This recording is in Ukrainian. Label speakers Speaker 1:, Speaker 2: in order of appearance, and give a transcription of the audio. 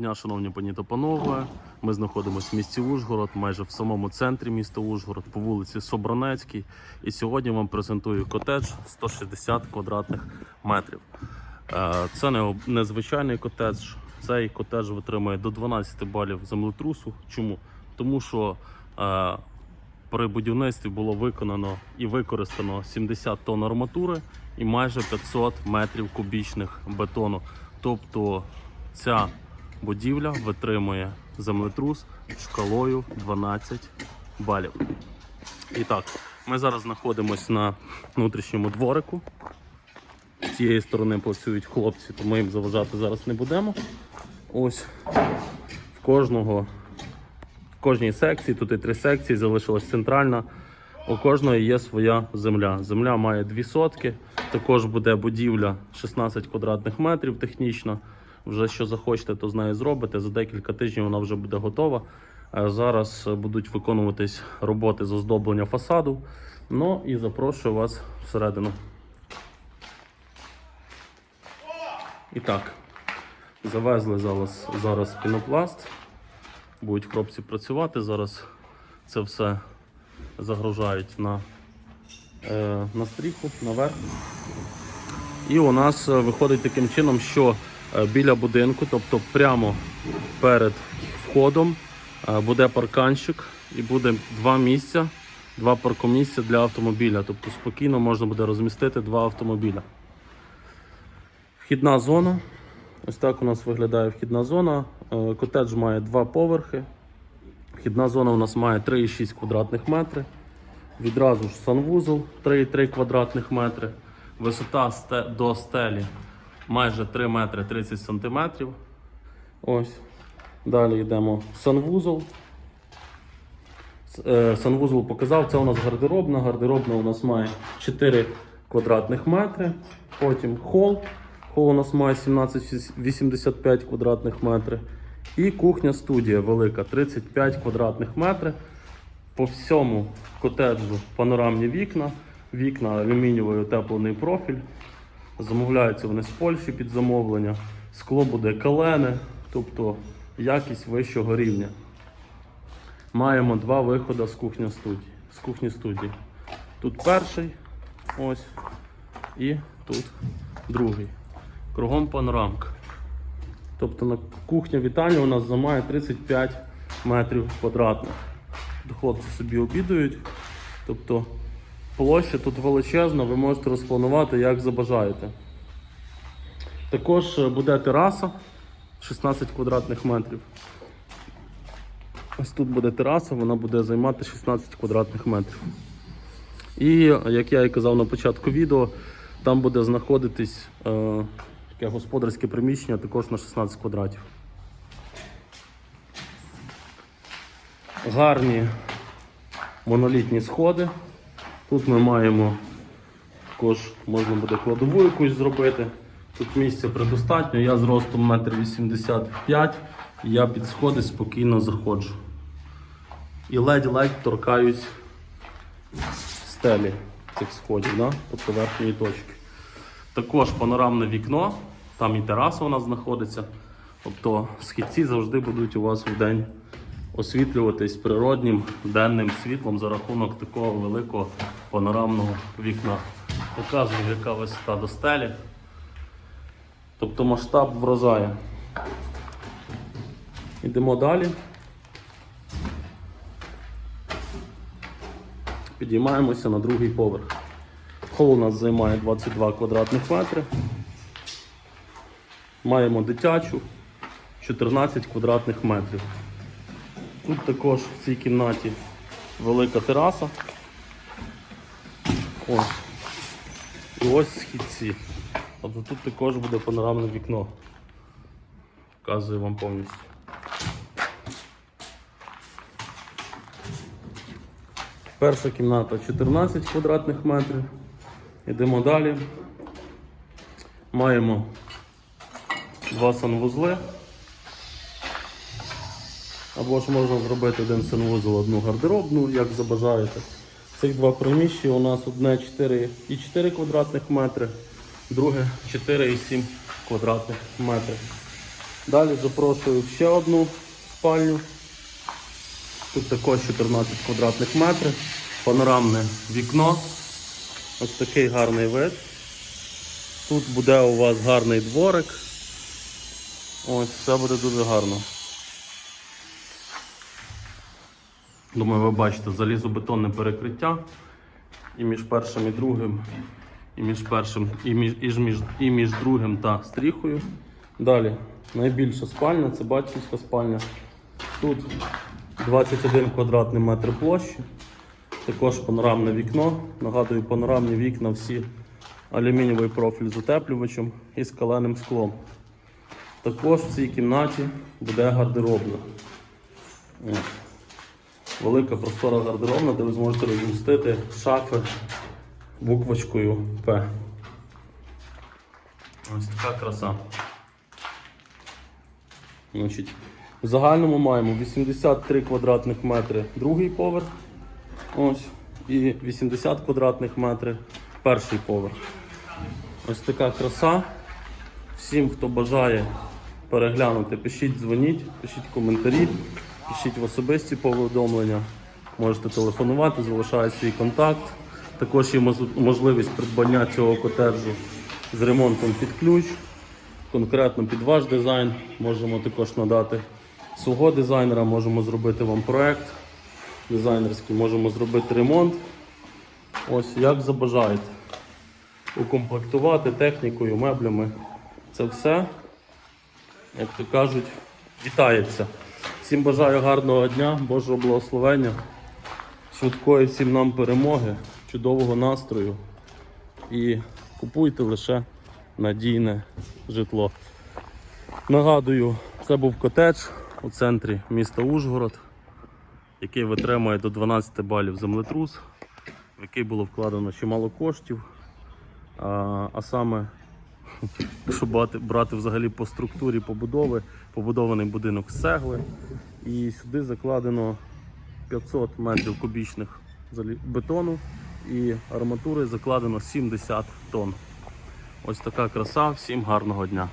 Speaker 1: дня, шановні пані та панове. Ми знаходимося в місті Ужгород, майже в самому центрі міста Ужгород, по вулиці Собранецькій. І сьогодні вам презентую котедж 160 квадратних метрів. Е, Це незвичайний котедж. Цей котедж витримує до 12 балів землетрусу. Чому? Тому що е, при будівництві було виконано і використано 70 тонн арматури і майже 500 метрів кубічних бетону. Тобто ця будівля витримує землетрус шкалою 12 балів. І так, ми зараз знаходимося на внутрішньому дворику. З цієї сторони працюють хлопці, то ми їм заважати зараз не будемо. Ось в кожного в кожній секції, тут і три секції, залишилась центральна. У кожної є своя земля. Земля має дві сотки. Також буде будівля 16 квадратних метрів технічно. Вже що захочете, то з нею зробите. За декілька тижнів вона вже буде готова. Е, Зараз будуть виконуватись роботи з оздоблення фасаду. Ну і запрошую вас всередину. І так, завезли зараз, зараз пінопласт. Будуть хлопці працювати. Зараз це все загружають на, е, на стріху, наверх. І у нас е, виходить таким чином, що біля будинку, тобто прямо перед входом, е, буде парканчик і буде два місця, два паркомісця для автомобіля. Тобто спокійно можна буде розмістити два автомобіля. Вхідна зона. Ось так у нас виглядає вхідна зона. Е, Котедж має два поверхи. Вхідна зона у нас має 3,6 квадратних метри. Відразу ж санвузол 3,3 квадратних метри. Висота до стелі майже 3 метри 30 сантиметрів. Ось. Далі йдемо санвузол. Е, Санвузол показав, це у нас гардеробна. Гардеробна у нас має 4 квадратних метри. Потім хол. Хол у нас має 17,85 квадратних метрів. І кухня студія велика 35 квадратних метрів. По всьому котеджу панорамні вікна, вікна алюмінієвий утеплений профіль. Замовляються вони з Польщі під замовлення. Скло буде калене, тобто якість вищого рівня. Маємо два виходи з кухні студії. З кухні студії. Тут перший, ось, і тут другий. Кругом панорамка. Тобто на кухня вітальня у нас займає 35 метрів квадратних. Хлопці собі обідують. Тобто площа тут величезна, ви можете розпланувати як забажаєте. Також е, буде тераса 16 квадратних метрів. Ось тут буде тераса, вона буде займати 16 квадратних метрів. І, як я і казав на початку відео, там буде знаходитись е, таке господарське приміщення також на 16 квадратів. Гарні монолітні сходи. Тут ми маємо також можна буде кладову якусь зробити. Тут місця предостатньо, я з ростом 1,85 м, я під сходи спокійно заходжу. І ледь-ледь торкаюсь стелі цих сходів, да? тобто верхньої точки. Також панорамне вікно, там і тераса у нас знаходиться. Тобто східці завжди будуть у вас в день освітлюватись природнім денним світлом за рахунок такого великого панорамного вікна. Показую, яка висота до стелі. Тобто масштаб вражає. Йдемо далі. Підіймаємося на другий поверх. Хол у нас займає 22 квадратних метри. Маємо дитячу 14 квадратних метрів. Тут також в цій кімнаті велика тераса. Ось. І ось східці. Тобто тут також буде панорамне вікно. Показую вам повністю. Перша кімната 14 квадратних метрів. Йдемо далі. Маємо два санвузли. Або ж можна зробити один санвузол, одну гардеробну, як забажаєте. Цих два приміщення у нас одне 4,4 квадратних метри, друге 4,7 квадратних метри. Далі запрошую ще одну спальню. Тут також 14 квадратних метрів, панорамне вікно. Ось такий гарний вид. Тут буде у вас гарний дворик. Ось, все буде дуже гарно. Думаю, ви бачите залізобетонне перекриття. І між першим і другим, і між першим, і між, і між, і між другим та стріхою. Далі найбільша спальня це батьківська спальня. Тут 21 квадратний метр площі. Також панорамне вікно. Нагадую, панорамні вікна всі алюмінієвий профіль з утеплювачем і з каленим склом. Також в цій кімнаті буде гардеробна. Ось. Велика простора гардеробна, де ви зможете розмістити шафи буквочкою П. Ось така краса. Значить, в загальному маємо 83 квадратних метри другий поверх. Ось. І 80 квадратних метрів перший поверх. Ось така краса. Всім, хто бажає переглянути, пишіть, дзвоніть, пишіть коментарі, пишіть в особисті повідомлення. Можете телефонувати, залишаю свій контакт. Також є можливість придбання цього котеджу з ремонтом під ключ. Конкретно під ваш дизайн можемо також надати свого дизайнера, можемо зробити вам проект дизайнерський, можемо зробити ремонт. Ось як забажаєте. Укомплектувати технікою, меблями. Це все, як то кажуть, вітається. Всім бажаю гарного дня, Божого благословення, швидкої всім нам перемоги, чудового настрою і купуйте лише надійне житло. Нагадую, це був котедж у центрі міста Ужгород, який витримує до 12 балів землетрус, в який було вкладено чимало коштів. А, саме, якщо брати, взагалі по структурі побудови, побудований будинок з цегли. І сюди закладено 500 метрів кубічних бетону і арматури закладено 70 тонн. Ось така краса. Всім гарного дня.